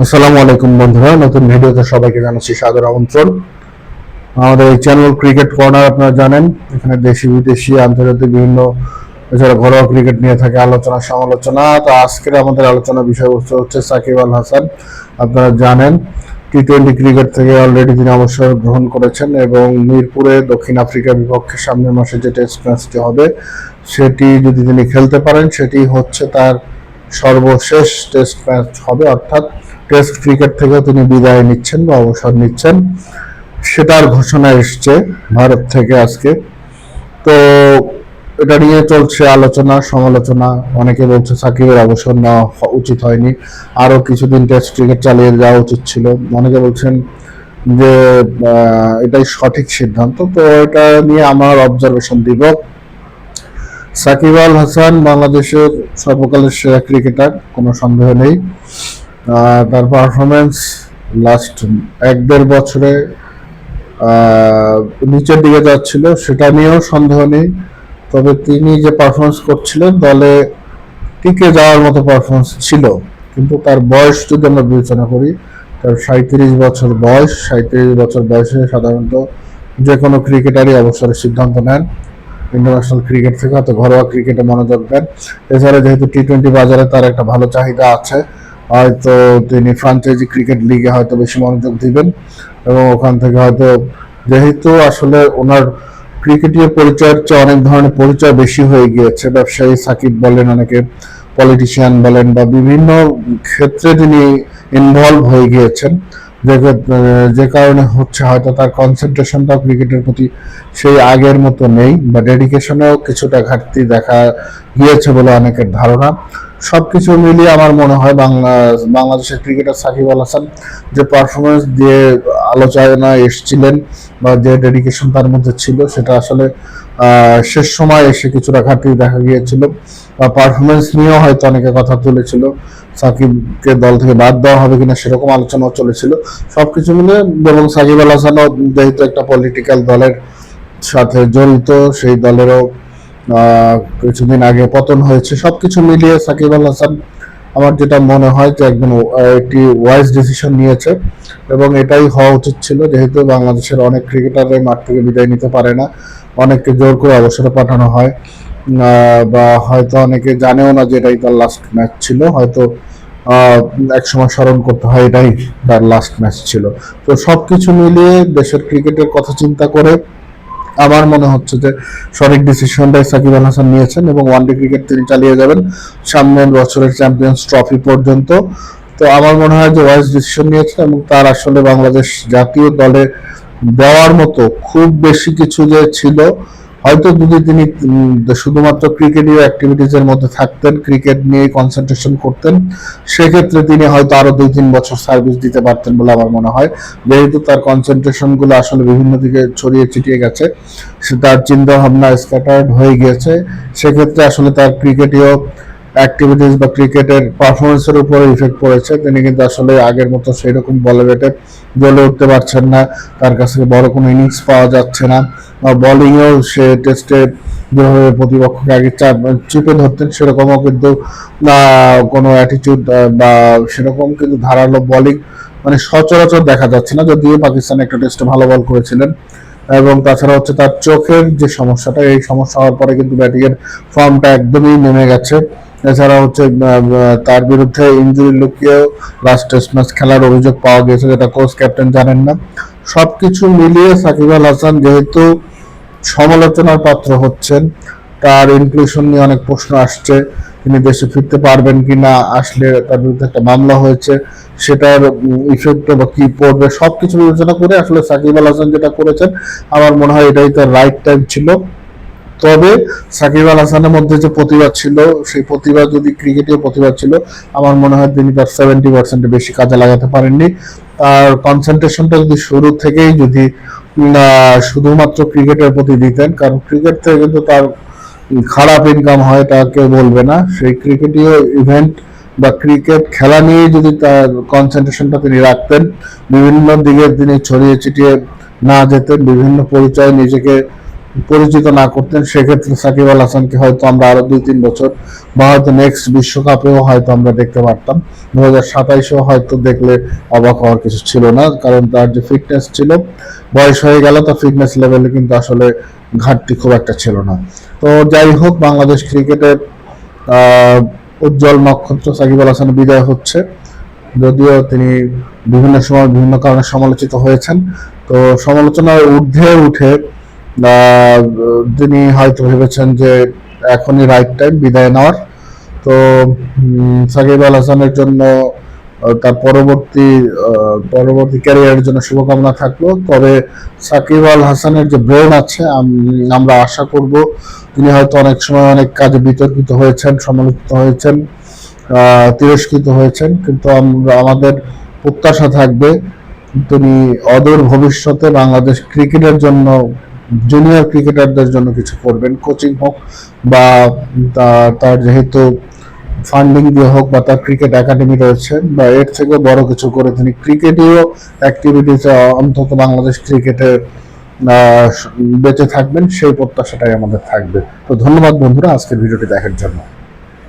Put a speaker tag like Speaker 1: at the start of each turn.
Speaker 1: আসসালামু আলাইকুম বন্ধুরা, নতুন ভিডিওতে সবাইকে জানাচ্ছি সাদর আমন্ত্রণ। আমাদের এই চ্যানেল ক্রিকেট কর্নার আপনারা জানেন, এখানে দেশি, বিদেশি, আন্তর্জাতিক বিভিন্ন এছাড়া ঘরোয়া ক্রিকেট নিয়ে থাকে, আলোচনা, সমালোচনা। তো আজকের আমাদের আলোচনা বিষয়বস্তু হচ্ছে সাকিব আল হাসান। আপনারা জানেন টি টোয়েন্টি ক্রিকেট থেকে অলরেডি তিনি অবসর গ্রহণ করেছেন এবং মিরপুরে দক্ষিণ আফ্রিকার বিপক্ষে সামনের মাসে যে টেস্ট ম্যাচটি হবে, সেটি যদি তিনি খেলতে পারেন, সেটি হচ্ছে তার সর্বশেষ টেস্ট ম্যাচ হবে, অর্থাৎ টেস্ট ক্রিকেট থেকেও তিনি বিদায় নিচ্ছেন বা অবসর নিচ্ছেন, সেটার ঘোষণা এসছে ভারত থেকে আজকে। তো এটা নিয়ে চলছে আলোচনা, সমালোচনা। অনেকে বলছে সাকিবের অবসর নেওয়া উচিত হয়নি। আরও কিছুদিন টেস্ট ক্রিকেট চালিয়ে যাওয়া উচিত ছিল। অনেকে বলছেন যে এটাই সঠিক সিদ্ধান্ত। তো এটা নিয়ে আমার অবজারভেশন দিব সাকিব আল হাসান বাংলাদেশের সর্বকালের সেরা ক্রিকেটার, কোনো সন্দেহ নেই। তার পারফরমেন্স লাস্ট এক দেড় বছরে নিচের দিকে যাচ্ছিল, সেটা নিয়েও সন্দেহ নেই। তবে তিনি যে পারফরমেন্স করছিলেন, দলে টিকে যাওয়ার মতো পারফরমেন্স ছিল। কিন্তু তার বয়স যদি আমরা বিবেচনা করি, তার সাঁত্রিশ বছর বয়স সাঁত্রিশ বছর বয়সে সাধারণত যে কোনো ক্রিকেটারই অবসরের সিদ্ধান্ত নেন। ইন্টারন্যাশনাল ক্রিকেট থেকে হয়তো ঘরোয়া ক্রিকেটে মনোযোগ দেন। এছাড়া যেহেতু টি টোয়েন্টি বাজারে তার একটা ভালো চাহিদা আছে হয়তো তিনি ফ্রাঞ্চাইজি ক্রিকেট লিগে হয়তো বেশি মনোযোগ দিবেন এবং ওখান থেকে হয়তো যেহেতু আসলে ওনার ক্রিকেটীয় পরিচয়ের চেয়ে অনেক ধরনের পরিচয় বেশি হয়ে গিয়েছে। ব্যবসায়ী সাকিব বলেন, অনেকে পলিটিশিয়ান বলেন বা বিভিন্ন ক্ষেত্রে তিনি ইনভলভ হয়ে গিয়েছেন। যে যে কারণে হচ্ছে হয়তো তার কনসেন্ট্রেশনটাও ক্রিকেটের প্রতি সেই আগের মতো নেই বা ডেডিকেশনেও কিছুটা ঘাটতি দেখা গিয়েছে বলে অনেকের ধারণা। সবকিছু মিলিয়ে আমার মনে হয় বাংলা, বাংলাদেশের ক্রিকেটার সাকিব আল হাসান যে পারফরমেন্স দিয়ে আলোচনায় এসেছিলেন বা যে ডেডিকেশন তার মধ্যে ছিল, সেটা আসলে শেষ সময় এসে কিছুটা ঘাটতি দেখা গিয়েছিল। বা পারফরমেন্স নিয়েও হয়তো অনেকে কথা তুলেছিল, সাকিবকে দল থেকে বাদ দেওয়া হবে কিনা সেরকম আলোচনাও চলেছিল। সব কিছু মিলে এবং সাকিব আল হাসানও যেহেতু একটা পলিটিক্যাল দলের সাথে জড়িত, সেই দলেরও কিছুদিন আগে পতন হয়েছে। সবকিছু মিলিয়ে সাকিব আল হাসান আমার যেটা মনে হয় যে একজন একটি ওয়াইজ ডিসিশন নিয়েছে এবং এটাই হওয়া উচিত ছিল। যেহেতু বাংলাদেশের অনেক ক্রিকেটাররাই মাঠ থেকে বিদায় নিতে পারে না অনেককে জোর করে অবসরে পাঠানো হয়। বা হয়তো অনেকে জানেও না যে এটাই তার লাস্ট ম্যাচ ছিল। হয়তো আহ, একসময় স্মরণ করতে হয় এটাই তার লাস্ট ম্যাচ ছিল। তো সব কিছু মিলিয়ে দেশের ক্রিকেটের কথা চিন্তা করে আমার মনে হচ্ছে যে সঠিক ডিসিশনটাই সাকিব আল হাসান নিয়েছেন এবং ওয়ানডে ক্রিকেট তিনি চালিয়ে যাবেন সামনের বছরের চ্যাম্পিয়ন্স ট্রফি পর্যন্ত। তো আমার মনে হয় যে ওয়াইস ডিসিশন নিয়েছেন এবং তার আসলে বাংলাদেশ জাতীয় দলে দেওয়ার মতো খুব বেশি কিছু যে ছিল হয়তো যদি তিনি শুধুমাত্র ক্রিকেটীয় অ্যাক্টিভিটিস এর মধ্যে থাকতেন, ক্রিকেট নিয়ে কনসেন্ট্রেশন করতেন, সেক্ষেত্রে তিনি হয়তো আরও দুই তিন বছর সার্ভিস দিতে পারতেন বলে আমার মনে হয়। যেহেতু তার কনসেন্ট্রেশনগুলো আসলে বিভিন্ন দিকে ছড়িয়ে ছিটিয়ে গেছে, সে তার চিন্তা ভাবনা স্ক্যাটার্ড হয়ে গিয়েছে, সেক্ষেত্রে আসলে তার ক্রিকেটীয় অ্যাক্টিভিটিস বা ক্রিকেটের পারফরমেন্সের উপরে ইফেক্ট পড়েছে। তিনি কিন্তু আসলে আগের মতো সেই রকম বলে বেটে জ্বলে উঠতে পারছেন না। তার কাছ বড় কোনো ইনিংস পাওয়া যাচ্ছে না। বা বোলিংয়েও সে টেস্টে যেভাবে প্রতিপক্ষকে আগে চিপে ধরতেন সেরকমও কিন্তু কোনো অ্যাটিটিউড বা সেরকম কিন্তু ধারালো বোলিং মানে সচরাচর দেখা যাচ্ছে না। যদিও পাকিস্তান একটা টেস্টে ভালো বল করেছিলেন। এবং তাছাড়া হচ্ছে তার চোখের যে সমস্যাটা, এই সমস্যা হওয়ার পরে কিন্তু ব্যাটিংয়ের ফর্মটা একদমই নেমে গেছে। এছাড়া হচ্ছে তার বিরুদ্ধে ইঞ্জুরি লুকিয়েও লাস্ট টেস্ট ম্যাচ খেলার অভিযোগ পাওয়া গেছে যেটা কোচ ক্যাপ্টেন জানেন না। সবকিছু মিলিয়ে সাকিব আল হাসান যেহেতু সমালোচনার পাত্র হচ্ছেন, তার ইনক্লুশন নিয়ে অনেক প্রশ্ন আসছে, তিনি দেশে ফিরতে পারবেন কি না আসলে তার বিরুদ্ধে একটা মামলা হয়েছে, সেটার ইফেক্ট বা কি পড়বে, সবকিছু বিবেচনা করে আসলে সাকিব আল হাসান যেটা করেছেন, আমার মনে হয় এটাই তার রাইট টাইম ছিল। তবে সাকিব আল হাসানের মধ্যে যে প্রতিভা ছিল, সেই প্রতিভা যদি ক্রিকেটীয় প্রতিভা ছিল, আমার মনে হয় তিনি তার সেভেন্টি পার্সেন্ট বেশি কাজে লাগাতে পারেননি। তার কনসেন্ট্রেশনটা যদি শুরু থেকেই যদি শুধুমাত্র ক্রিকেটের প্রতি দিতেন, কারণ ক্রিকেট থেকে কিন্তু তার খারাপ ইনকাম হয়, তা কেউ বলবে না। সেই ক্রিকেটীয় ইভেন্ট বা ক্রিকেট খেলা নিয়ে যদি তার কনসেন্ট্রেশনটা তিনি রাখতেন, বিভিন্ন দিকে তিনি ছড়িয়ে ছিটিয়ে না যেতেন, বিভিন্ন পরিচয় নিজেকে পরিচিত না করতেন, সেক্ষেত্রে সাকিব আল হাসানকে হয়তো আমরা আরও দুই, তিন বছর বা হয়তো নেক্সট বিশ্বকাপেও হয়তো আমরা দেখতে পারতাম। দু হাজার সাতাইশেও হয়তো দেখলে অবাক হওয়ার কিছু ছিল না, কারণ তার যে ফিটনেস ছিল, বয়স হয়ে গেল তার ফিটনেস লেভেলে কিন্তু আসলে ঘাটতি খুব একটা ছিল না। তো যাই হোক, বাংলাদেশ ক্রিকেটের উজ্জ্বল নক্ষত্র সাকিব আল হাসান বিদায় হচ্ছে। যদিও তিনি বিভিন্ন সময় বিভিন্ন কারণে সমালোচিত হয়েছেন, তো সমালোচনার ঊর্ধ্বে উঠে তিনি হয়তো ভেবেছেন যে এখনই রাইট টাইম বিদায় নেওয়ার। তো সাকিব আল হাসানের জন্য তার পরবর্তী পরবর্তী ক্যারিয়ারের জন্য শুভকামনা থাকল। তবে সাকিব আল হাসানের যে ব্রেন আছে আমরা আশা করব তিনি হয়তো অনেক সময় অনেক কাজে বিতর্কিত হয়েছেন, সমালোচিত হয়েছেন তিরস্কৃত হয়েছেন। কিন্তু আমরা, আমাদের প্রত্যাশা থাকবে তিনি অদূর ভবিষ্যতে বাংলাদেশ ক্রিকেটের জন্য জুনিয়র ক্রিকেটারদের জন্য কিছু করবেন কোচিং হোক বা তার যেহেতু ফান্ডিং দিয়ে হোক বা তার ক্রিকেট একাডেমি রয়েছে বা এর থেকে বড় কিছু করে তিনি ক্রিকেটীয় অ্যাক্টিভিটিসে অন্তত বাংলাদেশ ক্রিকেটে বেঁচে থাকবেন, সেই প্রত্যাশাটাই আমাদের থাকবে। তো ধন্যবাদ বন্ধুরা, আজকের ভিডিওটি দেখার জন্য।